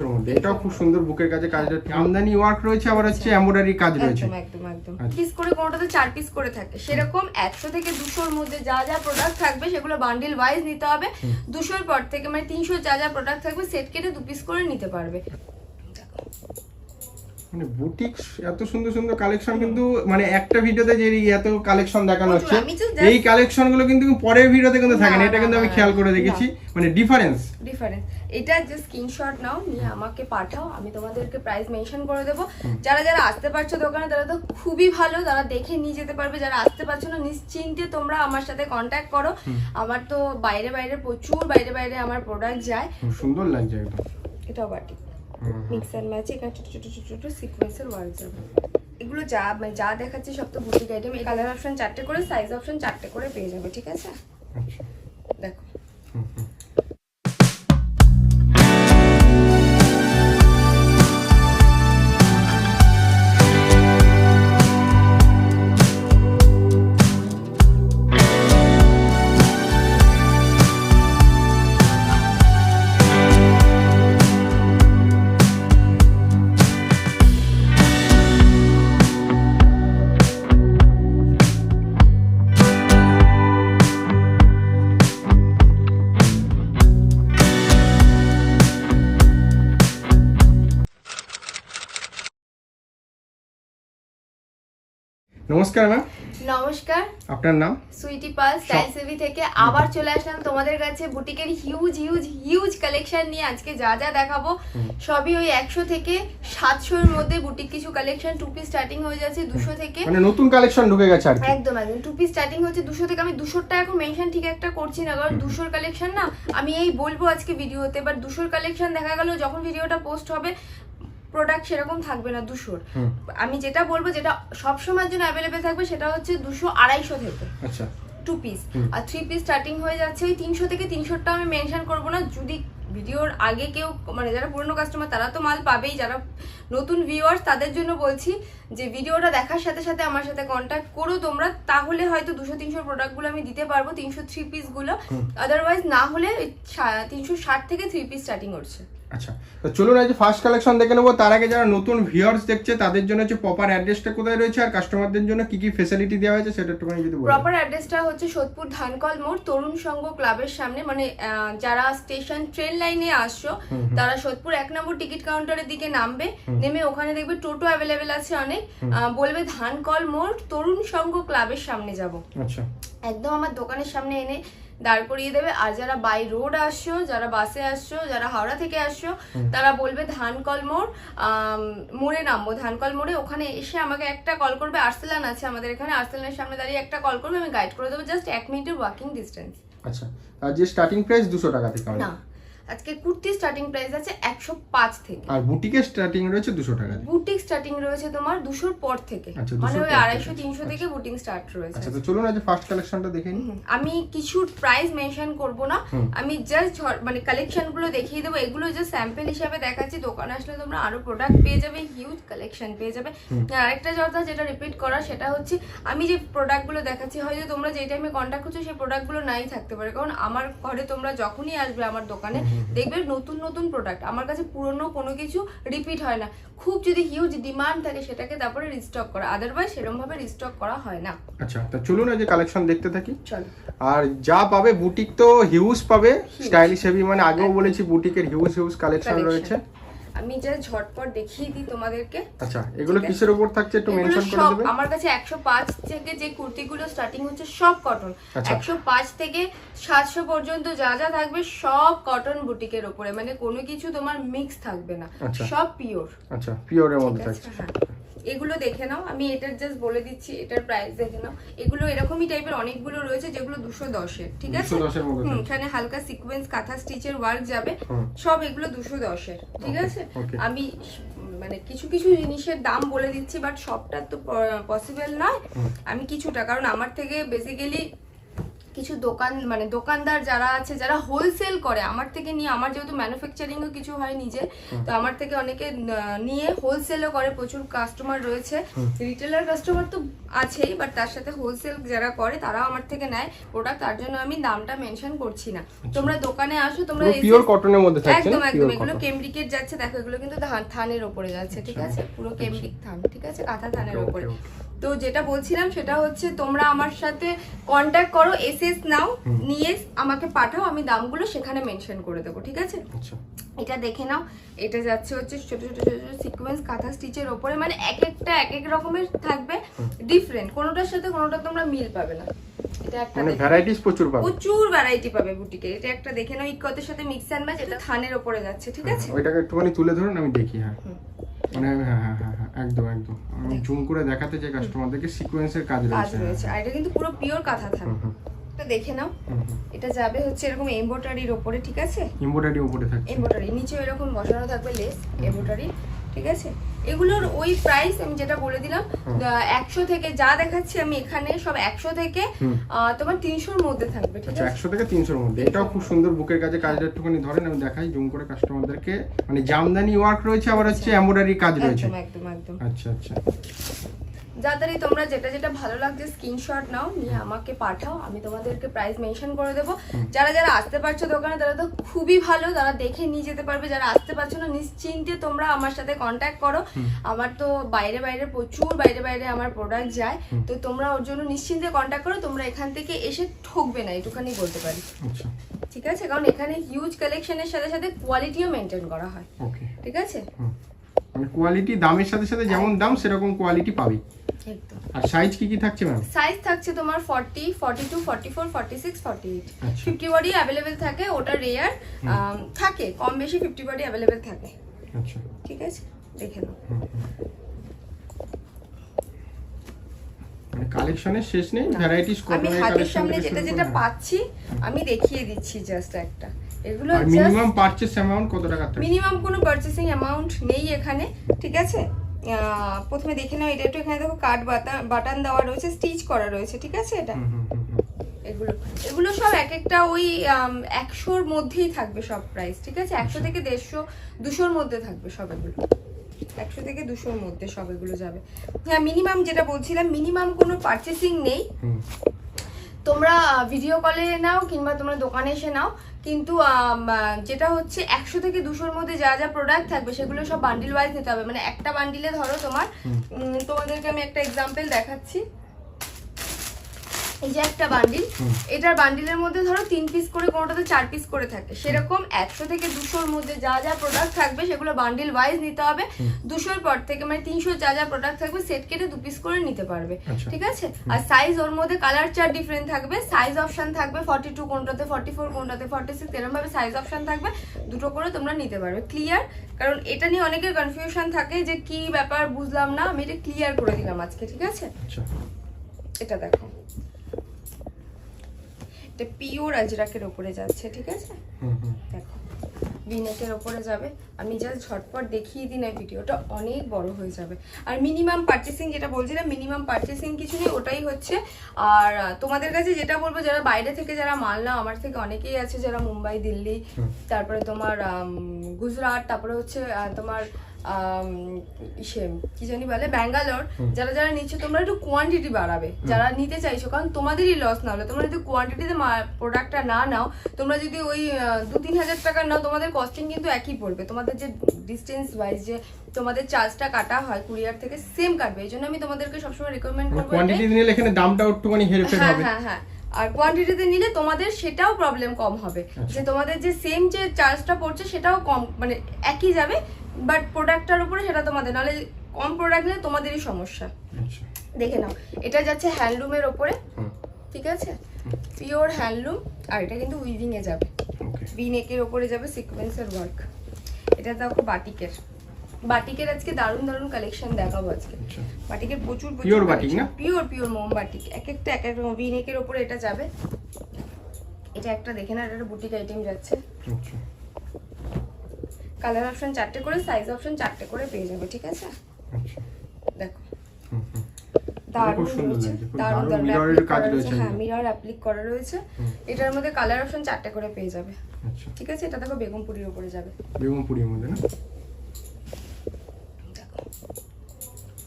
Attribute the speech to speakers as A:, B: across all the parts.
A: এর মধ্যে এটাও খুব সুন্দর বুকের কাছে কাজ রয়েছে আমদানি ওয়ার্ক রয়েছে আবার হচ্ছে এমব্রয়ডারি কাজ রয়েছে।
B: একদম একদম। একদম
A: আচ্ছা।
B: পিস করে কোনোটাতে চার পিস করে থাকে। সেরকম একশো থেকে দুশোর মধ্যে যা যা প্রোডাক্ট থাকবে সেগুলো বান্ডিল ওয়াইজ নিতে হবে। দুশোর পর থেকে মানে তিনশো যা যা প্রোডাক্ট থাকবে সেট কেটে দু পিস করে নিতে পারবে।
A: মানে বুটিক এত সুন্দর সুন্দর কালেকশন কিন্তু মানে একটা ভিডিওতে যে এত কালেকশন দেখানো হচ্ছে এই কালেকশনগুলো কিন্তু পরের ভিডিওতে কিন্তু থাকে না। এটা কিন্তু আমি খেয়াল করে। দেখেছি। মানে ডিফারেন্স
B: ডিফারেন্স এটা যে স্ক্রিনশট নাও নিয়ে আমাকে পাঠাও আমি তোমাদেরকে প্রাইস মেনশন করে দেবো। যারা যারা আসতে পারছ দোকানে তারা তো খুবই ভালো তারা দেখে নিয়ে যেতে পারবে। যারা আসতে পারছ না নিশ্চিন্তে তোমরা আমার সাথে কন্ট্যাক্ট করো। আমার তো বাইরে বাইরে প্রচুর বাইরে বাইরে আমার প্রোডাক্ট যায়।
A: সুন্দর লাগছে একদম
B: এটাও বাটি। মিক্স অ্যান্ড ম্যাচ এখানে ছোট ছোট ছোট ছোট সিকোয়েন্সের ওয়ার্ক যাবে এগুলো যা মানে যা দেখাচ্ছি সব তো বুটিক আইটেম এই কালার অপশন চারটে করে সাইজ অপশন চারটে করে পেয়ে যাবে ঠিক আছে?
A: আচ্ছা। নমস্কার ম্যাম
B: নমস্কার।
A: আপনার নাম?
B: সুইটি পাল স্টাইল সেভি থেকে আবার চলে আসলাম তোমাদের কাছে বুটিকের হিউজ হিউজ হিউজ কালেকশন নিয়ে। আজকে যা যা দেখাবো সবই ওই একশো থেকে সাতশোর মধ্যে বুটিক কিছু কালেকশন টু পিস স্টার্টিং হয়ে যাচ্ছে দুশো থেকে।
A: মানে নতুন কালেকশন ঢুকে গেছে আর
B: একদম একদম। টু পিস স্টার্টিং হচ্ছে দুশো থেকে। আমি দুশোরটা এখন মেনশন ঠিক একটা করছি না কারণ দুশোর কালেকশন না আমি এই বলব আজকে ভিডিওতে বাট দুশোর কালেকশন দেখা গেল যখন ভিডিওটা পোস্ট হবে প্রোডাক্ট সেরকম থাকবে না দুশোর। আমি যেটা বলব যেটা সব সময়ের জন্য অ্যাভেলেবেল থাকবে সেটা হচ্ছে দুশো আড়াইশো থেকে।
A: আচ্ছা।
B: টু পিস আর থ্রি পিস স্টার্টিং হয়ে যাচ্ছে ওই তিনশো থেকে তিনশোটা আমি মেনশন করব না। যদি ভিডিওর আগে কেউ মানে যারা পুরনো কাস্টমার তারা তো মাল পাবেই। যারা নতুন ভিউয়ার্স তাদের জন্য বলছি যে ভিডিওটা দেখার সাথে সাথে আমার সাথে কন্ট্যাক্ট করো তোমরা। তাহলে হয়তো দুশো তিনশো প্রোডাক্টগুলো আমি দিতে পারব তিনশো থ্রি পিসগুলো আদারওয়াইজ না হলে তিনশো ষাট থেকে থ্রি পিস স্টার্টিং করছে।
A: আচ্ছা তো চলুন আজ ফার্স্ট কালেকশন দেখে নেব। তার আগে যারা নতুন ভিউয়ার্স দেখছে তাদের জন্য হচ্ছে প্রপার অ্যাড্রেসটা কোথায় রয়েছে আর কাস্টমারদের জন্য কি কি ফেসিলিটি দেওয়া হয়েছে সেটা একটুখানি যদি বলেন
B: প্রপার অ্যাড্রেসটা হচ্ছে সোদপুর ধানকল মোড় তরুণ সংঘ ক্লাবের সামনে। মানে যারা স্টেশন ট্রেন লাইনে আসছো তারা সোদপুর এক নম্বর টিকিট কাউন্টারের দিকে নামবে। নেমে ওখানে দেখবে টোটো অ্যাভেলেবেল আছে অনেক। বলবে ধানকল মোড় তরুণ সংঘ ক্লাবের সামনে যাব।
A: আচ্ছা।
B: একদম আমার দোকানের সামনে এনে দাঁড় করিয়ে দেবে। আর যারা বাই রোড আসছো যারা বাসে আসছো যারা হাওড়া থেকে আসছো তারা বলবে ধানকল মোড় মোড়ে নামবো। ধানকল মোড়ে ওখানে এসে আমাকে একটা কল করবে। আর্সেলান আছে আমাদের এখানে। আর্সেলানের সামনে দাঁড়িয়ে একটা কল করবে। আমি গাইড করে দেবো। জাস্ট এক মিনিটের ওয়াকিং ডিস্টেন্স
A: আচ্ছা। আর যে স্টার্টিং প্রাইস দুশো টাকা থেকে
B: না। আজকে কুর্তি স্টার্টিং প্রাইস আছে একশো পাঁচ থেকে।
A: আর বুটিকের স্টার্টিং রয়েছে দুশো টাকা
B: বুটিক স্টার্টিং রয়েছে তোমার দুশোর পর থেকে।
A: আচ্ছা,
B: মানে
A: 200
B: ওই আড়াইশো। তিনশো থেকে বুটিং স্টার্ট রয়েছে।
A: আচ্ছা তো চলুন আজ ফার্স্ট কালেকশনটা দেখে নিই।
B: আমি কিছু প্রাইস মেনশন করব না। আমি জাস্ট মানে কালেকশনগুলো দেখিয়ে দেবো। এগুলো জাস্ট স্যাম্পল হিসাবে দেখাচ্ছি। দোকানে আসলে তোমরা আরও প্রোডাক্ট পেয়ে যাবে হিউজ কালেকশন পেয়ে যাবে। আর আরেকটা কথা যেটা রিপিট করা সেটা হচ্ছে আমি যে প্রোডাক্টগুলো দেখাচ্ছি হয়তো তোমরা যে টাইমে কন্ট্যাক্ট করছ সেই প্রোডাক্টগুলো নাই থাকতে পারে। কারণ আমার ঘরে তোমরা যখনই আসবে আমার দোকানে দেখবে নতুন নতুন প্রোডাক্ট আমার কাছে পুরনো কোনো কিছু রিপিট হয় না। খুব যদি হিউজ ডিমান্ড থাকে সেটাকে তারপরে রিস্টক করা। আদারওয়াইজ সেরকম ভাবে রিস্টক করা হয় না।
A: আচ্ছা তা চলুন আজ কালেকশন দেখতে থাকি।
B: চলো।
A: আর যা পাবে বুটিক তো হিউজ পাবে। স্টাইলিশ হেভি মানে আগেও বলেছি বুটিকের হিউজ হিউজ কালেকশন রয়েছে।
B: আমি যা ঝটপট দেখিয়ে দিই তোমাদেরকে।
A: আচ্ছা এগুলো কিসের উপর থাকছে একটু মেনশন করে দেবে?
B: আমার কাছে একশো পাঁচ থেকে যে কুর্তিগুলো স্টার্টিং হচ্ছে সব কটন
A: আচ্ছা।
B: একশো পাঁচ থেকে সাতশো পর্যন্ত যা যা থাকবে সব কটন বুটিকের উপরে। মানে কোনো কিছু তোমার মিক্স থাকবে না।
A: আচ্ছা।
B: সব পিওর
A: আচ্ছা পিওরের মধ্যে থাকছে।
B: হ্যাঁ। এগুলো দেখে নাও। আমি এটার জাস্ট বলে দিচ্ছি এটার প্রাইস দেখে নাও। এগুলো এরকমই টাইপের অনেকগুলো রয়েছে যেগুলো দুশো দশের ঠিক আছে?
A: 210 এর মধ্যে।
B: হুম, এখানে হালকা সিকোয়েন্স কাঁথা স্টিচের ওয়ার্ক যাবে। সব এগুলো দুশো দশের ঠিক আছে? আমি মানে কিছু কিছু জিনিসের দাম বলে দিচ্ছি বাট সবটা তো পসিবল নয়। আমি কিছুটা কারণ আমার থেকে বেসিক্যালি কিছু দোকান মানে দোকানদার যারা আছে যারা হোলসেল করে আমার থেকে নিয়ে আমার যেহেতু ম্যানুফ্যাকচারিংও কিছু হয় নিজে তো আমার থেকে অনেকে নিয়ে হোলসেলও করে প্রচুর কাস্টমার রয়েছে। রিটেলার কাস্টমার তো আছেই বাট তার সাথে হোলসেল যারা করে তারাও আমার থেকে নেয় প্রোডাক্ট তার জন্য আমি দামটা মেনশন করছি না। তোমরা দোকানে আসো তোমরা
A: পিওর কটনের মধ্যে থাকছে
B: একদম একদম এগুলো কেমব্রিকের যাচ্ছে দেখো এগুলো কিন্তু থানের ওপরে যাচ্ছে ঠিক আছে? পুরো কেমব্রিক থান ঠিক আছে? কাঁথা থানের ওপরে। তো যেটা বলছিলাম সেটা হচ্ছে তোমরা আমার সাথে কন্ট্যাক্ট করো এসএস নাও নিয়ে আমাকে পাঠাও আমি দামগুলো সেখানে মেনশন করে দেবো ঠিক আছে?
A: আচ্ছা।
B: এটা দেখে নাও এটা যাচ্ছে হচ্ছে ছোট ছোট ছোট ছোট সিকোয়েন্স কাঁথা স্টিচের ওপরে মানে এক একটা এক এক রকমের থাকবে ডিফারেন্ট কোনোটার সাথে কোনোটা তোমরা মিল পাবে না। এটা একটা
A: মানে ভ্যারাইটিস প্রচুর পাবে।
B: প্রচুর ভ্যারাইটি পাবে বুটিকে এটা একটা দেখে নাও ইকতের সাথে মিক্স অ্যান্ড ম্যাচ এটা থানের ওপরে যাচ্ছে ঠিক আছে?
A: ওইটাকে একটুখানি তুলে ধরুন আমি দেখি হ্যাঁ। মানে হ্যাঁ হ্যাঁ হ্যাঁ হ্যাঁ একদম একদম। আমি জুম করে দেখাতে চাই কাস্টমারদেরকে সিকোয়েন্সের কাজ
B: কাজ
A: রয়েছে হ্যাঁ,
B: রয়েছে। আর এটা কিন্তু পুরো পিওর কাঁথা এটা দেখে নাও। এটা যাবে হচ্ছে এরকম এমব্রয়ডারির ওপরে ঠিক আছে?
A: এমব্রয়ডারি উপরে থাকছে।
B: এমব্রয়ডারি নিচে এরকম বসানো থাকবে লেস এমব্রয়ডারি ঠিক আছে? এগুলোর ওই প্রাইস আমি যেটা বলে দিলাম একশো থেকে যা দেখাচ্ছি আমি এখানে সব একশো থেকে তোমার তিনশোর মধ্যে থাকবে ঠিক
A: আচ্ছা
B: আছে?
A: একশো থেকে তিনশোর মধ্যে। এটাও খুব সুন্দর বুকের কাজে কাজটা একটুখানি ধরেন আমি দেখাই জুম করে কাস্টমারদেরকে মানে জামদানি ওয়ার্ক রয়েছে আবার হচ্ছে এমব্রয়ডারি কাজ রয়েছে।
B: একদম একদম একদম।
A: আচ্ছা আচ্ছা।
B: যাতারি তোমরা যেটা যেটা ভালো লাগছে স্ক্রিনশট নাও নিয়ে আমাকে পাঠাও আমি তোমাদেরকে প্রাইস মেনশন করে দেবো। যারা যারা আসতে পারছ দোকানে তারা তো খুবই ভালো তারা দেখে নিয়ে যেতে পারবে। যারা আসতে পারছ না নিশ্চিন্তে তোমরা আমার সাথে কন্ট্যাক্ট করো। আমার তো বাইরে বাইরে প্রচুর বাইরে বাইরে আমার প্রোডাক্ট যায়। তো তোমরা ওর জন্য নিশ্চিন্তে কন্ট্যাক্ট করো তোমরা এখান থেকে এসে ঠকবে না এটুখানি বলতে পারি।
A: আচ্ছা।
B: ঠিক আছে? কারণ এখানে হিউজ কালেকশনের সাথে সাথে কোয়ালিটিও মেনটেন করা হয়। ঠিক আছে?
A: মানে কোয়ালিটি দামের সাথে সাথে যেমন দাম সেরকম কোয়ালিটি পাবি।
B: একদম।
A: আর সাইজ কি কি থাকছে ম্যাম
B: সাইজ থাকছে তোমার forty forty two forty four forty six forty eight
A: আচ্ছা।
B: ফিফটি বডি অ্যাভেলেবেল থাকে ওটা রেয়ার থাকে কম বেশি ফিফটি বডি অ্যাভেলেবেল থাকে।
A: আচ্ছা।
B: ঠিক আছে? দেখে নাও।
A: হুম। মানে কালেকশনের শেষ নেই ভ্যারাইটিস
B: আমি হাতের সামনে যেটা যেটা পাচ্ছি আমি দেখিয়ে দিচ্ছি জাস্ট একটা। এগুলো
A: মিনিমাম পারচেস অ্যামাউন্ট কত টাকা
B: মিনিমাম কোনো পারচেসিং অ্যামাউন্ট নেই এখানে ঠিক আছে? প্রথমে দেখে নাও এটা একটু এখানে দেখো কাট বাটন দেওয়া রয়েছে স্টিচ করা রয়েছে ঠিক আছে এটা। এগুলো এগুলো সব এক একটা ওই একশোর মধ্যেই থাকবে সব প্রাইস ঠিক আছে? একশো থেকে দেড়শো দুশোর মধ্যে থাকবে সব এগুলো। একশো থেকে দুশোর মধ্যে সব এগুলো যাবে। হ্যাঁ মিনিমাম যেটা বলছিলাম মিনিমাম কোনো পারচেসিং নেই। তোমরা ভিডিও কলে নাও কিংবা তোমরা দোকানে এসে নাও। কিন্তু যেটা হচ্ছে একশো থেকে দুশোর মধ্যে যা যা প্রোডাক্ট থাকবে সেগুলো সব বান্ডিল ওয়াইজ নিতে হবে। মানে একটা বান্ডিলে ধরো তোমার তোমাদেরকে আমি একটা এক্সাম্পল দেখাচ্ছি। এই যে একটা বান্ডিল এটার বান্ডিলের মধ্যে ধরো তিন পিস করে কোনোটাতে চার পিস করে থাকে। সেরকম একশো থেকে দুশোর মধ্যে যা যা প্রোডাক্ট থাকবে সেগুলো বান্ডিল ওয়াইজ নিতে হবে। দুশোর পর থেকে মানে তিনশো যা যা প্রোডাক্ট থাকবে সেট কেটে দু পিস করে নিতে পারবে।
A: আচ্ছা।
B: ঠিক আছে? আর সাইজ ওর মধ্যে কালার চার ডিফারেন্ট থাকবে। সাইজ অপশন থাকবে ফর্টি টু কোনটাতে ফর্টি ফোর কোনটাতে ফর্টি সিক্স এরকম ভাবে সাইজ অপশন থাকবে। দুটো করে তোমরা নিতে পারবে। ক্লিয়ার কারণ এটা নিয়ে অনেকের কনফিউশন থাকে যে কি ব্যাপার বুঝলাম না। আমি এটা ক্লিয়ার করে দিলাম আজকে ঠিক আছে?
A: আচ্ছা।
B: এটা দেখো। এটা পিওর আজরাকের ওপরে যাচ্ছে ঠিক আছে? দেখো ভিনেকের ওপরে যাবে। আমি জাস্ট ঝটপট দেখিয়ে দিই না ভিডিওটা অনেক বড় হয়ে যাবে। আর মিনিমাম পারচেসিং যেটা বলছিলাম মিনিমাম পারচেসিং কিছু নেই ওটাই হচ্ছে। আর তোমাদের কাছে যেটা বলব যারা বাইরে থেকে যারা মাল নাও আমার থেকে অনেকেই আছে যারা মুম্বাই দিল্লি তারপরে তোমার গুজরাট তারপরে হচ্ছে তোমার ইসে কি জানি বলে ব্যাঙ্গালোর। যারা যারা নিচ্ছে তোমরা একটু কোয়ান্টিটি বাড়াবে। যারা নিতে চাইছো কারণ তোমাদেরই লস না হলে তোমরা যদি কোয়ান্টিটিতে প্রোডাক্টটা না নাও তোমরা যদি ওই দু তিন হাজার টাকা নাও তোমাদের কস্টিং কিন্তু একই পড়বে। তোমাদের যে ডিস্টেন্স ওয়াইজ যে তোমাদের চার্জটা কাটা হয় কুরিয়ার থেকে সেম কাটবে। এই জন্য আমি তোমাদেরকে সবসময় রেকমেন্ড করব
A: কোয়ান্টিটি নিলে এখানে দামটা একটুখানি হেরফের
B: হ্যাঁ
A: হবে।
B: হ্যাঁ হ্যাঁ। আর কোয়ান্টিটিতে নিলে তোমাদের সেটাও প্রবলেম কম হবে।
A: আচ্ছা।
B: যে তোমাদের যে সেম যে চার্জটা পড়ছে সেটাও কম মানে একই যাবে। বাট প্রোডাক্টটার উপরে সেটা তোমাদের নাহলে কম প্রোডাক্ট নিলে তোমাদেরই সমস্যা।
A: আচ্ছা।
B: দেখে নাও এটা যাচ্ছে হ্যান্ডলুমের ওপরে ঠিক আছে? পিওর হ্যান্ডলুম আর এটা কিন্তু উইভিং এ যাবে।
A: ওকে
B: ভি নেকের ওপরে যাবে সিকোয়েন্সের ওয়ার্ক এটা দেখো বাটিকের। বাটিকের আজকে দারুণ দারুণ কালেকশন দেখাবো আজকে।
A: আচ্ছা।
B: বাটিকের প্রচুর
A: Pure বাটিক না?
B: পিওর পিওর মোম বাটিক এক একটা এক এক ভিনেকের ওপরে এটা যাবে। এটা একটা দেখে না এটা বুটিক আইটেম যাচ্ছে।
A: আচ্ছা।
B: কালার অপশন চারটে করে সাইজ অপশন চারটে করে পেয়ে যাবে ঠিক আছে?
A: আচ্ছা।
B: দেখো। হ্যাঁ। এটার মধ্যে কালার অপশন চারটে করে পেয়ে যাবে
A: আচ্ছা।
B: ঠিক আছে? এটা দেখো বেগমপুরির উপরে যাবে।
A: বেগমপুরির মধ্যে না?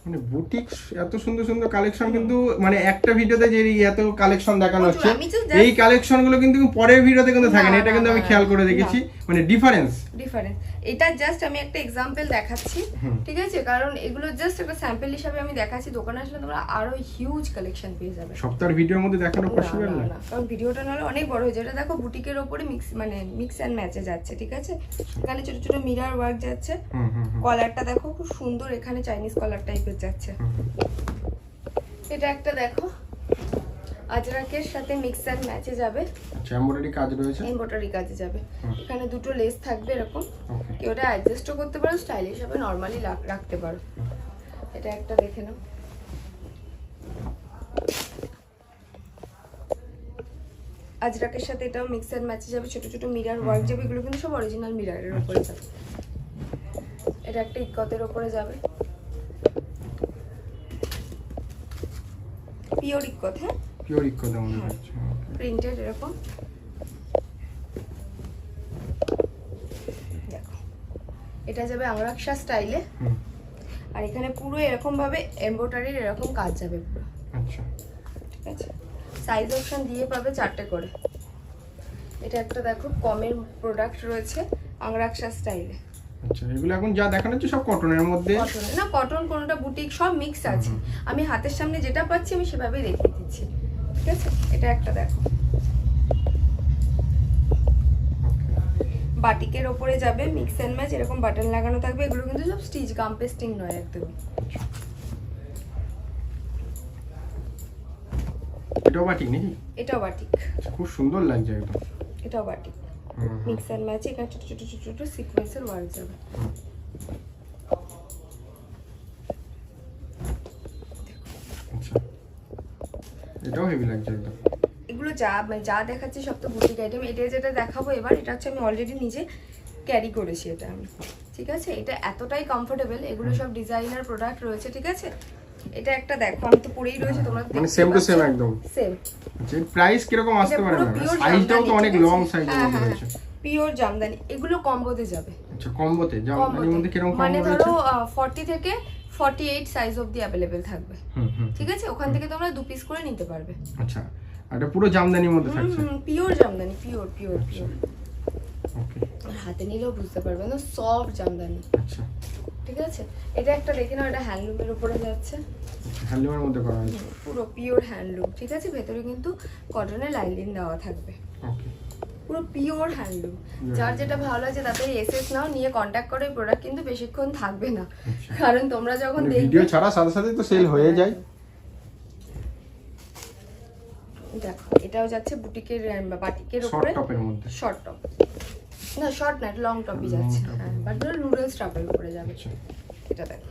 A: মানে বুটিক এত সুন্দর সুন্দর কালেকশন কিন্তু মানে একটা ভিডিওতে যে এত কালেকশন দেখানো হচ্ছে এই কালেকশনগুলো কিন্তু পরের ভিডিওতে কিন্তু থাকে না, এটা কিন্তু আমি খেয়াল করে দেখেছি। মানে ডিফারেন্স
B: ডিফারেন্স এটা জাস্ট আমি একটা এক্সাম্পল দেখাচ্ছি ঠিক আছে? কারণ এগুলো জাস্ট একটা স্যাম্পল হিসাবে আমি দেখাচ্ছি দোকানে আসলে তোমরা আরও হিউজ কালেকশন পেয়ে যাবে।
A: সপ্তাহের ভিডিওর মধ্যে দেখানো পসিবল
B: না, কারণ ভিডিওটা নাহলে অনেক বড় হয়ে এটা দেখো বুটিকের ওপরে মিক্স মানে মিক্স অ্যান্ড ম্যাচে যাচ্ছে ঠিক আছে? এখানে ছোট ছোট মিরার ওয়ার্ক যাচ্ছে। কলারটা দেখো খুব সুন্দর এখানে চাইনিজ কলার টাইপের যাচ্ছে। এটা একটা দেখো। আজরাকের সাথে মিক্স অ্যান্ড ম্যাচে যাবে।
A: আচ্ছা এমব্রয়ডারি কাজ রয়েছে?
B: এমব্রয়ডারি কাজে যাবে। এখানে দুটো লেস থাকবে এরকম। কেউ ওটা অ্যাডজাস্টও করতে পারো স্টাইলিশ হবে নর্মালি রাখতে পারো। এটা একটা দেখে নাও। আজরাকের সাথে এটাও মিক্স অ্যান্ড ম্যাচে যাবে ছোট ছোট মিরার ওয়ার্ক যাবে এগুলো কিন্তু সব অরিজিনাল মিরারের উপরে যাবে। এটা একটা ইকতের উপরে যাবে। পিওর ইকত হ্যাঁ?
A: পিওর মধ্যে থাকছে ওকে
B: প্রিন্টেড এরকম। দেখো। এটা যাবে আংরাকশা স্টাইলে আর এখানে পুরো এরকম ভাবে এমব্রয়ডারির এরকম কাজ যাবে পুরো।
A: আচ্ছা।
B: ঠিক আছে? সাইজ অপশন দিয়ে পাবে চারটে করে। এটা একটা দেখো কমের প্রোডাক্ট রয়েছে আংরাকশা স্টাইলে
A: আচ্ছা এগুলো এখন যা দেখানো হচ্ছে সব কটনের মধ্যে?
B: না কটন কোনোটা বুটিক সব মিক্স আছে। আমি হাতের সামনে যেটা পাচ্ছি আমি সেভাবেই দেখিয়ে দিচ্ছি। ঠিক আছে? এটা একটা দেখো। বাটিকের ওপরে যাবে মিক্স অ্যান্ড ম্যাচ এরকম বাটন লাগানো থাকবে এগুলো কিন্তু সব স্টিচ গাম পেস্টিং নয় একদম
A: এটাও বাটিক নাকি?
B: এটাও বাটিক
A: আচ্ছা, খুব সুন্দর লাগছে একদম।
B: এটাও বাটিক মিক্স অ্যান্ড ম্যাচ এখানে ছোট ছোট ছোট ছোট সিকোয়েন্সের ওয়ার্ক যাবে
A: হুম। আচ্ছা এটাও হেভি লাগছে একদম।
B: এগুলো যা মানে যা দেখাচ্ছি সব তো বুটিক আইটেম এটা যেটা দেখাবো এবার এটা হচ্ছে আমি অলরেডি নিজে ক্যারি করেছি এটা। আমি ঠিক আছে? এটা এতটাই কমফোর্টেবল এগুলো সব ডিজাইনার প্রোডাক্ট রয়েছে ঠিক আছে? এটা একটা দেখো আমি তো পরেই রয়েছে তোমরা
A: মানে সেম টু সেম একদম।
B: সেম
A: আচ্ছা প্রাইস কীরকম আসতে পারে সাইজটাও তো অনেক লং সাইজের
B: হ্যাঁ, হ্যাঁ,
A: রয়েছে।
B: পিওর জামদানি। এগুলো কম্বোতে যাবে।
A: আচ্ছা কম্বোতে? জামদানির মধ্যে কীরকম
B: মানে
A: কম্বো
B: ধরো
A: রয়েছে?
B: ফর্টি থেকে ফর্টি এইট সাইজ অ্যাভেলেবেল থাকবে। ঠিক আছে? ওখান থেকে তোমরা দু পিস করে নিতে পারবে।
A: আচ্ছা এটা পুরো জামদানির মধ্যে থাকছে?
B: Pure jamdani pure pure. Pure
A: okay.
B: হাতে নিলেও বুঝতে পারবে না সফট জামদানি।
A: আচ্ছা।
B: ঠিক আছে? এটা একটা দেখে নাও এটা হ্যান্ডলুমের উপরে যাচ্ছে।
A: হ্যান্ডলুমের মধ্যে করা হয়েছে?
B: পুরো পিওর হ্যান্ডলুম ঠিক আছে? ভেতরে কিন্তু কটনের লাইলিন দেওয়া থাকবে।
A: ওকে।
B: পুরো পিওর হ্যান্ডলুম যার যেটা ভালো লাগছে তাতে এসএস নাও নিয়ে কন্ট্যাক্ট করে প্রোডাক্ট কিন্তু বেশিক্ষণ থাকবে না।
A: আচ্ছা।
B: কারণ তোমরা যখন দেখবে
A: ভিডিও ছাড়া সাথে সাথে তো সেল হয়ে যায়।
B: দেখো এটাও যাচ্ছে বুটিকের বাটিকের উপরে। শর্ট টপ না শর্ট না লং টপই যাচ্ছে। হ্যাঁ বাট নুডলস টপের উপরে যাবে।
A: আচ্ছা।
B: এটা দেখো।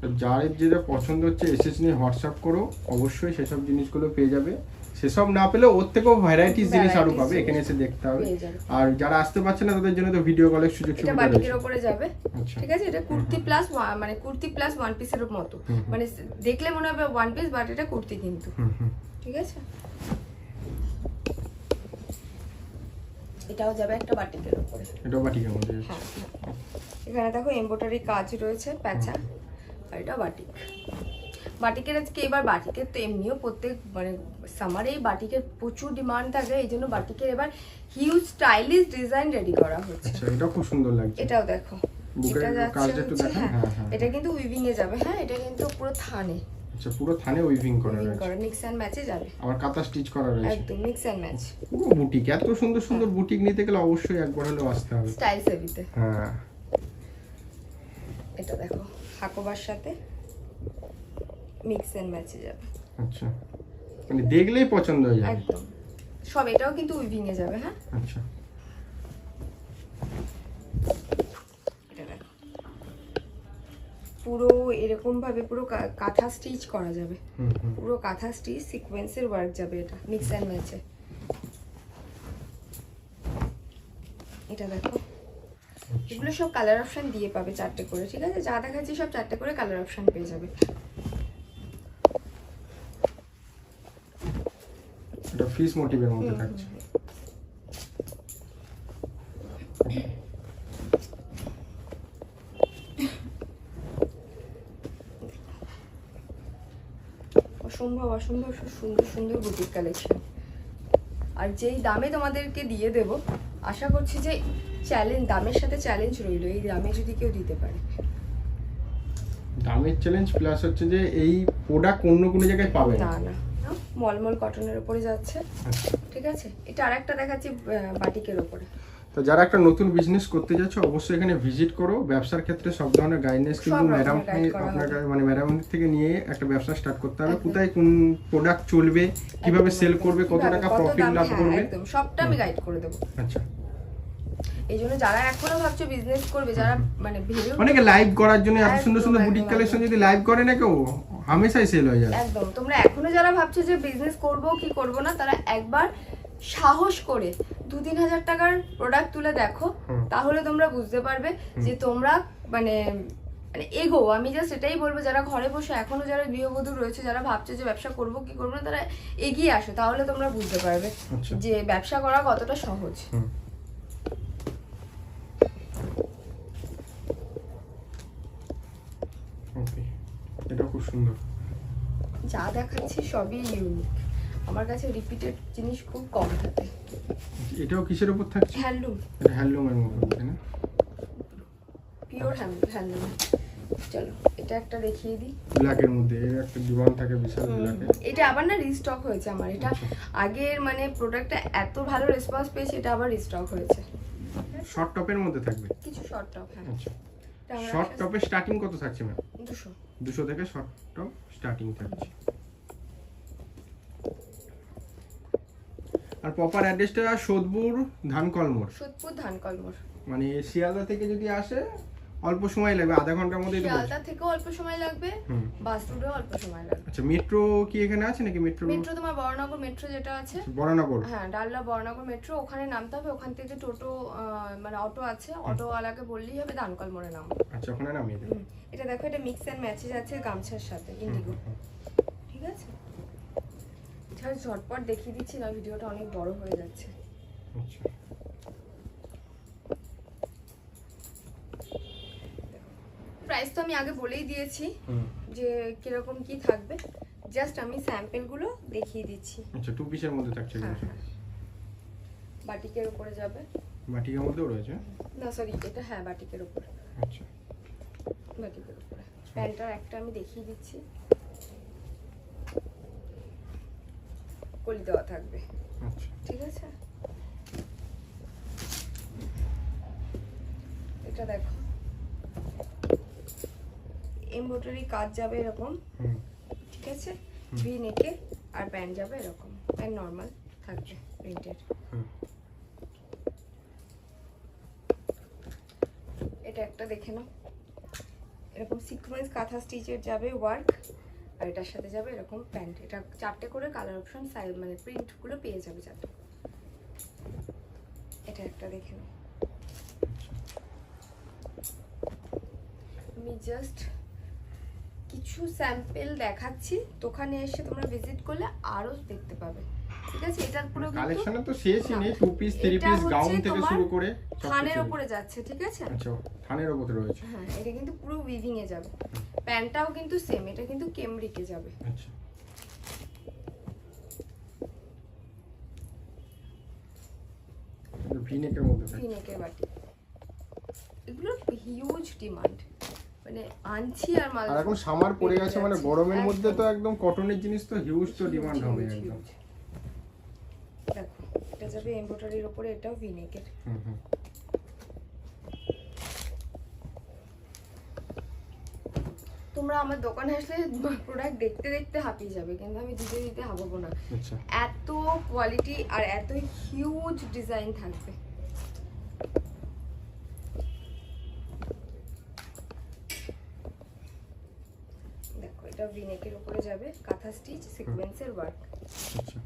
A: তো যার যেটা পছন্দ হচ্ছে এসএস নিয়ে হোয়াটসঅ্যাপ করো অবশ্যই সেসব জিনিসগুলো পেয়ে যাবে। সেসব না পেলেও ওর থেকেও ভ্যারাইটিস জিনিস
B: আরও
A: পাবে এখানে এসে দেখতে হবে। আর যারা আসতে পারছে না তাদের জন্য তো ভিডিও কলের সুযোগ
B: এটা
A: সুবিধা
B: বাটিকের
A: রয়েছে।
B: উপরে যাবে।
A: আচ্ছা।
B: ঠিক আছে? এটা কুর্তি প্লাস মানে কুর্তি প্লাস ওয়ান পিসের মতো। মানে দেখলে মনে হবে ওয়ান পিস বাট এটা কুর্তি কিন্তু। ঠিক আছে? এটাও যাবে একটা বাটিকের উপরে
A: এটাও বাটিকের মধ্যে।
B: হ্যাঁ হ্যাঁ। এখানে দেখো এমব্রয়ডারি কাজ রয়েছে প্যাঁচা। আর এটা বাটিক। বাটিকের আজকে এবার বাটিকের তো এমনিও প্রত্যেক মানে সামারে বাটিকের প্রচুর ডিমান্ড থাকে এই জন্য বাটিকের এবার হিউজ স্টাইলিশ ডিজাইন রেডি করা হচ্ছে।
A: আচ্ছা এটাও খুব সুন্দর লাগছে।
B: এটাও দেখো এটা যাচ্ছে? হ্যাঁ
A: হ্যাঁ, হ্যাঁ,
B: এটা কিন্তু উইভিং এ যাবে হ্যাঁ এটা কিন্তু পুরো থানে।
A: আচ্ছা পুরো থানে উইভিং করা রয়েছে।
B: করা মিক্স অ্যান্ড ম্যাচে যাবে।
A: আবার কাঁথা স্টিচ করা রয়েছে।
B: একদম মিক্স অ্যান্ড ম্যাচ
A: পুরো বুটিক এত সুন্দর সুন্দর বুটিক নিতে গেলে অবশ্যই একবার হলেও আসতে হবে।
B: স্টাইল সেভিতে
A: হ্যাঁ।
B: এটা দেখো। হাকোবার সাথে মিক্স অ্যান্ড ম্যাচে যাবে।
A: আচ্ছা। মানে দেখলেই পছন্দ হয়ে যাবে।
B: একদম। সব এটাও কিন্তু উইভিং এ যাবে হ্যাঁ?
A: আচ্ছা।
B: এটা দেখো। পুরো এরকম ভাবে পুরো কাঁথা স্টিচ করা যাবে। পুরো কাঁথা স্টিচ সিকোয়েন্সের ওয়ার্ক যাবে এটা মিক্স অ্যান্ড ম্যাচে এটা দেখো। এগুলো সব কালার অপশান দিয়ে পাবে চারটে করে ঠিক আছে? যা দেখাচ্ছি সব চারটে করে কালার অপশান পেয়ে যাবে। অসম্ভব অসম্ভব সুন্দর সুন্দর বুটিক কালেকশন আর যেই দামে তোমাদেরকে দিয়ে দেব আশা করছি যে চ্যালেঞ্জ দামের সাথে চ্যালেঞ্জ রইল এই দামে যদি কেউ দিতে পারে।
A: দামের চ্যালেঞ্জ প্লাস হচ্ছে যে এই প্রোডাক্ট অন্য কোনো জায়গায় পাবে না।
B: না মলমল কটনের উপরে যাচ্ছে।
A: আচ্ছা।
B: ঠিক আছে? এটা আরেকটা দেখাচ্ছি বাটিকের উপরে।
A: তো যারা একটা নতুন বিজনেস করতে যাচ্ছ অবশ্যই এখানে ভিজিট করো। ব্যবসার ক্ষেত্রে সব ধরনের গাইডেন্স কিন্তু ম্যাডাম আপনার মানে ম্যাডাম থেকে নিয়ে একটা ব্যবসা স্টার্ট করতে হবে। কোথায় কোন প্রোডাক্ট চলবে কীভাবে সেল করবে কত টাকা প্রফিট লাভ
B: হ্যাঁ,
A: করবে।
B: একদম। সবটা আমি গাইড করে দেবো।
A: আচ্ছা।
B: এই জন্য যারা এখনও ভাবছ বিজনেস করবে যারা মানে ভেবেও
A: অনেকে লাইভ করার জন্য এত সুন্দর সুন্দর বুটিক কালেকশন যদি লাইভ করে না কেউ হামেশাই সেল হয়ে যাবে।
B: একদম তোমরা এখনও যারা ভাবছ যে বিজনেস করব কি করব না তারা একবার সাহস করে দু তিন হাজার টাকার প্রোডাক্ট তুলে দেখো তাহলে তোমরা বুঝতে পারবে যে তোমরা মানে মানে এগো আমি জাস্ট এটাই বলব যারা ঘরে বসে এখনও যারা গৃহবধূ রয়েছে যারা ভাবছে যে ব্যবসা করব কি করব না তারা এগিয়ে আসো তাহলে তোমরা বুঝতে পারবে
A: আচ্ছা।
B: যে ব্যবসা করা কতটা সহজ
A: হুম। ওকে এটা খুব সুন্দর।
B: যা দেখাচ্ছি সবই ইউনিক আমার কাছে রিপিটেড জিনিস খুব কম থাকে।
A: এটাও কিসের উপর থাকছে?
B: হ্যান্ডলুম।
A: এটা হ্যান্ডলুমের মতো তাই না?
B: Pure handloom. চলো এটা একটা দেখিয়ে দিই।
A: ব্ল্যাকের মধ্যে এর একটা ডিমান্ড থাকে বিশাল ব্ল্যাকে।
B: এটা আবার না রিস্টক হয়েছে আমার। এটা আগের মানে প্রোডাক্টটা এত ভালো রেসপন্স পেয়েছে এটা আবার রিস্টক হয়েছে।
A: শর্ট টপের মধ্যে থাকবে?
B: কিছু শর্ট টপ হ্যাঁ।
A: আচ্ছা। শর্ট টপের স্টার্টিং কত থাকছে ম্যাম
B: দুশো।
A: দুশো থেকে শর্ট স্টার্টিং থাকছে। আর প্রপার অ্যাড্রেসটা সোদপুর ধানকলমোর
B: সোদপুর ধানকলমোর
A: মানে শিয়ালদা থেকে যদি আসে অল্প সময় লাগবে আধা ঘণ্টার মধ্যেই তো
B: শিয়ালদা থেকেও অল্প সময় লাগবে বাস রুটেও অল্প সময় লাগবে।
A: আচ্ছা মেট্রো কি এখানে আছে নাকি মেট্রো
B: মেট্রো তোমার বড়নগর মেট্রো যেটা আছে।
A: বরানগর
B: হ্যাঁ ডালনা বড়নগর মেট্রো ওখানে নামতে হবে ওখান থেকে টোটো মানে অটো আছে অটোওয়ালাকে বললেই হবে ধানকল মোড়ে নামো।
A: আচ্ছা ওখানে নামিয়ে দেবে।
B: এটা দেখো এটা মিক্স অ্যান্ড ম্যাচেস আছে গামছার সাথে ইন্ডিগো ঠিক আছে? ঝটপট দেখিয়ে দিচ্ছি না ভিডিওটা অনেক বড় হয়ে যাচ্ছে।
A: আচ্ছা।
B: প্রাইস তো আমি আগে বলেই দিয়েছি যে কীরকম কি থাকবে। জাস্ট আমি স্যাম্পেলগুলো দেখিয়ে দিচ্ছি।
A: আচ্ছা টু পিসের মধ্যে থাকছে
B: হ্যাঁ। হ্যাঁ। বাটিকের উপরে যাবে।
A: বাটিকের মধ্যেও রয়েছে?
B: না সরি এটা হ্যাঁ বাটিকের উপরে।
A: আচ্ছা।
B: বাটিকের উপরে। প্যান্টটার একটা আমি দেখিয়ে দিচ্ছি। কলি দেওয়া থাকবে।
A: আচ্ছা।
B: ঠিক আছে? এটা দেখো। এমব্রয়ডারি কাজ যাবে এরকম ঠিক আছে? ভি নেকে আর প্যান্ট যাবে এরকম প্যান্ট নর্মাল থাকবে প্রিন্টেড এটা একটা দেখে নাও। এরকম সিকোয়েন্স কাঁথা স্টিচের যাবে ওয়ার্ক আর এটার সাথে যাবে এরকম প্যান্ট এটা চারটে করে কালার অপশন সাইজ মানে প্রিন্টগুলো পেয়ে যাবে চারটে। এটা একটা দেখে নাও। আমি জাস্ট কিছু স্যাম্পেল দেখাচ্ছি। দোকানে এসে তোমরা ভিজিট করলে আরও দেখতে পাবে। ঠিক আছে? এটার পুরো
A: কালেকশনে তো শেষই নেই। Two piece three piece gown থেকে শুরু করে
B: থানের উপরে যাচ্ছে ঠিক আছে?
A: আচ্ছা থানের উপরে রয়েছে।
B: হ্যাঁ এটা কিন্তু পুরো উইভিং এ যাবে। প্যান্টটাও কিন্তু সেম এটা কিন্তু কেমব্রিকে যাবে।
A: আচ্ছা। ভিনেকের মধ্যে
B: ভিনেকের বাটি। এগুলো হিউজ ডিমান্ড মানে আনছি আর মাল
A: আর এখন সামার পড়ে গেছে মানে গরমের মধ্যে তো
B: একদম।
A: কটনের জিনিস তো হিউজ তো
B: Huge,
A: ডিমান্ড হবে
B: huge,
A: একদম।
B: দেখো এটা যাবে এমব্রয়ডারির উপরে এটাও ভিনেকের
A: হুম হুম।
B: তোমরা আমার দোকানে আসলে প্রোডাক্ট দেখতে দেখতে হাঁপিয়ে যাবে কিন্তু আমি দিতে দিতে হাঁপাবো না।
A: আচ্ছা।
B: এত কোয়ালিটি আর এত হিউজ ডিজাইন থাকবে দেখো এটা ভিনেকের উপরে যাবে কাঁথা স্টিচ সিকোয়েন্সের ওয়ার্ক
A: আচ্ছা।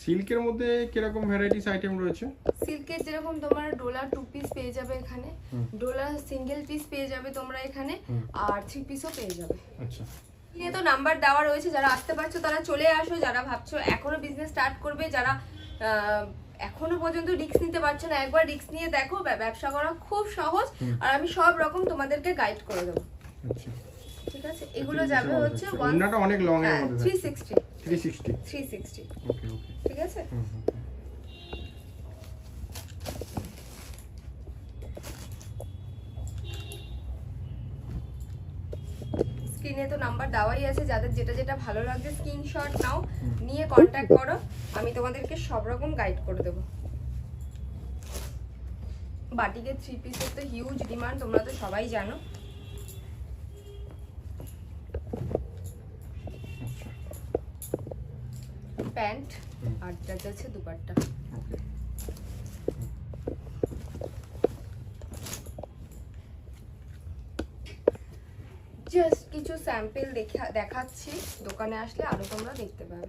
A: সিল্কের মধ্যে কীরকম ভ্যারাইটিস আইটেম রয়েছে?
B: সিল্কের যেরকম তোমার ডোলা টু পিস পেয়ে যাবে এখানে। ডোলা সিঙ্গেল পিস পেয়ে যাবে তোমরা এখানে। আর থ্রি পিসও পেয়ে যাবে।
A: আচ্ছা।
B: তো নাম্বার দেওয়া রয়েছে যারা আসতে পারছ তারা চলে আসো যারা ভাবছ এখনও বিজনেস স্টার্ট করবে যারা এখনও পর্যন্ত রিস্ক নিতে পারছ না একবার রিস্ক নিয়ে দেখো ব্যব- ব্যবসা করা খুব সহজ আর আমি সব রকম তোমাদেরকে গাইড করে দেবো।
A: আচ্ছা।
B: ঠিক আছে? এগুলো যাবে হচ্ছে
A: ওনাটা অনেক লং এর মধ্যে
B: three sixty
A: three sixty
B: three sixty
A: okay okay
B: ঠিক আছে
A: হুম হুম হুম।
B: স্ক্রিনে তো নাম্বার দেওয়াই আছে যাদের যেটা যেটা ভালো লাগছে স্ক্রিনশট নাও নিয়ে কন্ট্যাক্ট করো আমি তোমাদেরকে সব রকম গাইড করে দেবো। বাটিকের থ্রি পিসের তো হিউজ ডিমান্ড তোমরা তো সবাই জানো।
A: আচ্ছা।
B: প্যান্ট। আর যা যাচ্ছে দুপাট্টা
A: ওকে
B: জাস্ট কিছু স্যাম্পল দেখা দেখাচ্ছি। দোকানে আসলে আরও তোমরা দেখতে পাবে।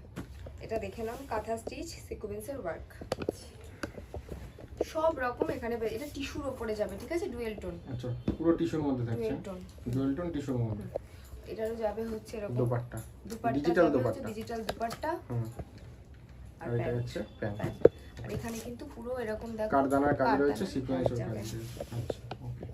B: এটা দেখে নাও কাঁথা স্টিচ সিকোয়েন্সের ওয়ার্ক সব রকম এখানে এটা টিস্যুর ওপরে যাবে ঠিক আছে? ডুয়েল টোন
A: আচ্ছা পুরো টিস্যুর মধ্যে থাকছে?
B: ডুয়েল টোন
A: ডুয়েল টোন টিস্যুর মধ্যে।
B: এটারও যাবে হচ্ছে এরকম
A: দোপাট্টা। ডিজিটাল দোপাট্টা।
B: ডিজিটাল দুপাট্টা।
A: হুম।
B: আর
A: এটা হচ্ছে প্যান্ট।
B: আর এখানে কিন্তু পুরো এরকম দেখো
A: কারদানার কাজ রয়েছে। রয়েছে। আচ্ছা ওকে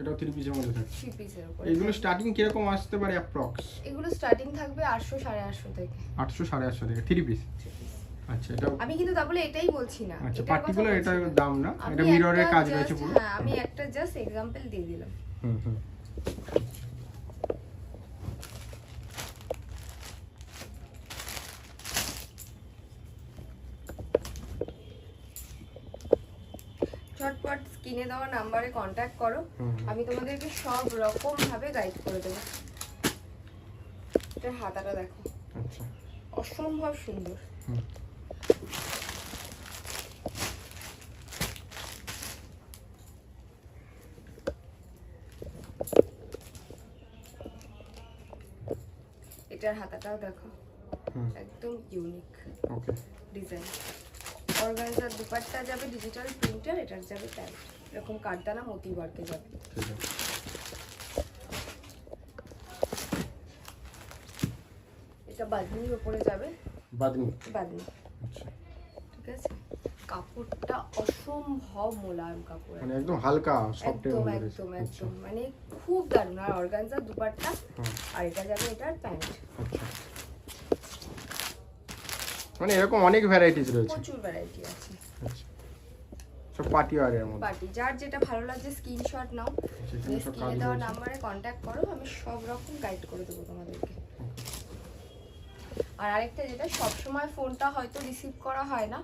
A: এটাও থ্রি পিসের মধ্যে থাকছে
B: থ্রি পিসের উপরে
A: এগুলো স্টার্টিং কীরকম আসতে পারে অ্যাপ্রক্স
B: এগুলো স্টার্টিং থাকবে আটশো সাড়ে আটশো থেকে।
A: আটশো সাড়ে আটশো থেকে 3 পিস আচ্ছা এটা
B: আমি কিন্তু তাহলে এটাই বলছি না।
A: আচ্ছা পার্টিকুলার
B: এটা
A: এটার দাম না? এটা মিররের কাজ
B: হয়েছে
A: রয়েছে পুরো?
B: হ্যাঁ আমি একটা জাস্ট एग्जांपल দিয়ে দিলাম।
A: হুম হুম
B: ঝটপট স্ক্রিনে দেওয়া নাম্বারে কন্ট্যাক্ট করো। আমি তোমাদেরকে সব রকম ভাবে গাইড করে দেবো। এটার হাতাটা দেখো।
A: আচ্ছা।
B: অসম্ভব সুন্দর। এটার হাতাটাও দেখো। একদম ইউনিক ডিজাইন অর্গানজার দুপাট্টা যাবে ডিজিটাল প্রিন্টার এটার যাবে প্যান্ট এরকম কাঠদানা মতি ওয়ার্কে যাবে। এটা বাঁধনির ওপরে যাবে।
A: বাদনি।
B: বাঁধনি
A: আচ্ছা।
B: ঠিক আছে? কাপড়টা অসম্ভব মোলায়েম কাপড়।
A: মানে একদম হালকা সফটের
B: একদম একদম
A: আচ্ছা
B: একদম। মানে খুব দারুণ। আর অর্গানজার দুপাট্টা আর এটা যাবে এটার প্যান্ট।
A: আচ্ছা। মানে এরকম অনেক ভ্যারাইটিস রয়েছে
B: প্রচুর ভ্যারাইটি আছে।
A: আচ্ছা। সব পার্টি ওয়ারের মধ্যে।
B: পার্টি যার যেটা ভালো লাগছে স্ক্রিনশট নাও। স্ক্রিনে দেওয়া নাম্বারে কন্ট্যাক্ট করো আমি সব রকম গাইড করে দেবো তোমাদেরকে। আর আরেকটা যেটা সবসময় ফোনটা হয়তো রিসিভ করা হয় না।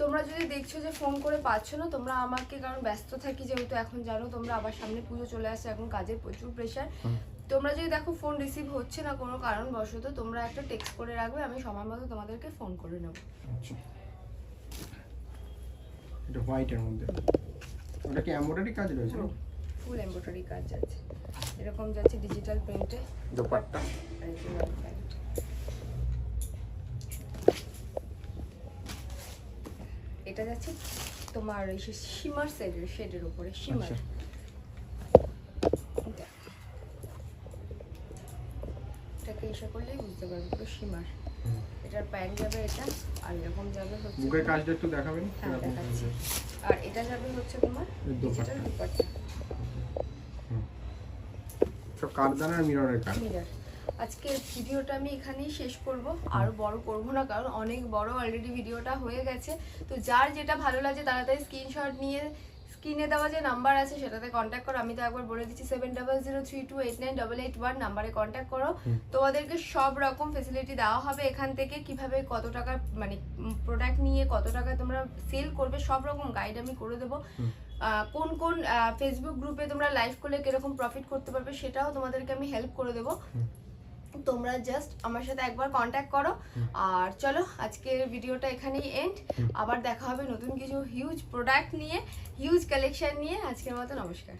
B: তোমরা যদি দেখছ যে ফোন করে পাচ্ছ না তোমরা আমাকে কারণ ব্যস্ত থাকি যেহেতু এখন জানো তোমরা আবার সামনে পুজো চলে আসছে এখন কাজের প্রচুর প্রেশার। তোমরা যদি দেখো ফোন রিসিভ হচ্ছে না কোনো কারণবশত তোমরা একটা টেক্সট করে রাখবে আমি সময় মতো তোমাদেরকে ফোন করে নেব।
A: আচ্ছা। এটা হোয়াইটের মধ্যে। ওটা কি এমব্রয়ডারি কাজ রয়েছে?
B: ফুল এমব্রয়ডারি কাজ যাচ্ছে। এরকম যাচ্ছে ডিজিটাল প্রিন্টে
A: দোপাট্টা।
B: এটা যাচ্ছে তোমার এই শিমার শেডের শেডের উপরে শিমার এটাকে করলেই বুঝতে পারবে পুরো
A: হুম।
B: এটার প্যান্ট যাবে এটা আর এরকম যাবে হচ্ছে
A: বুকের কাজটা একটু দেখাবেন
B: হ্যাঁ, দেখাচ্ছি। আর এটা যাবে হচ্ছে তোমার
A: দোপাট্টা।
B: দুপাট্টা।
A: সব কারদানার মিররের কাজ
B: মিরার আজকে ভিডিওটা আমি এখানেই শেষ করব আর বড় করব না কারণ অনেক বড় অলরেডি ভিডিওটা হয়ে গেছে তো যার যেটা ভালো লাগে তাড়াতাড়ি স্ক্রিনশট নিয়ে স্ক্রিনে দেওয়া যে নাম্বার আছে সেটাতে কন্ট্যাক্ট করো। আমি তো একবার বলে দিচ্ছি seven double zero three two eight nine double eight one নাম্বারে কন্ট্যাক্ট করো। তোমাদেরকে সব রকম ফেসিলিটি দেওয়া হবে। এখান থেকে কীভাবে কত টাকা মানে প্রোডাক্ট নিয়ে কত টাকা তোমরা সেল করবে সব রকম গাইড আমি করে দেবো। কোন কোন ফেসবুক গ্রুপে তোমরা লাইভ করলে কীরকম প্রফিট করতে পারবে সেটাও তোমাদেরকে আমি হেল্প করে দেবো। তোমরা জাস্ট আমার সাথে একবার কন্ট্যাক্ট করো। আর চলো আজকের ভিডিওটা এখানেই এন্ড আবার দেখা হবে নতুন কিছু হিউজ প্রোডাক্ট নিয়ে হিউজ কালেকশন নিয়ে। আজকের মতো নমস্কার।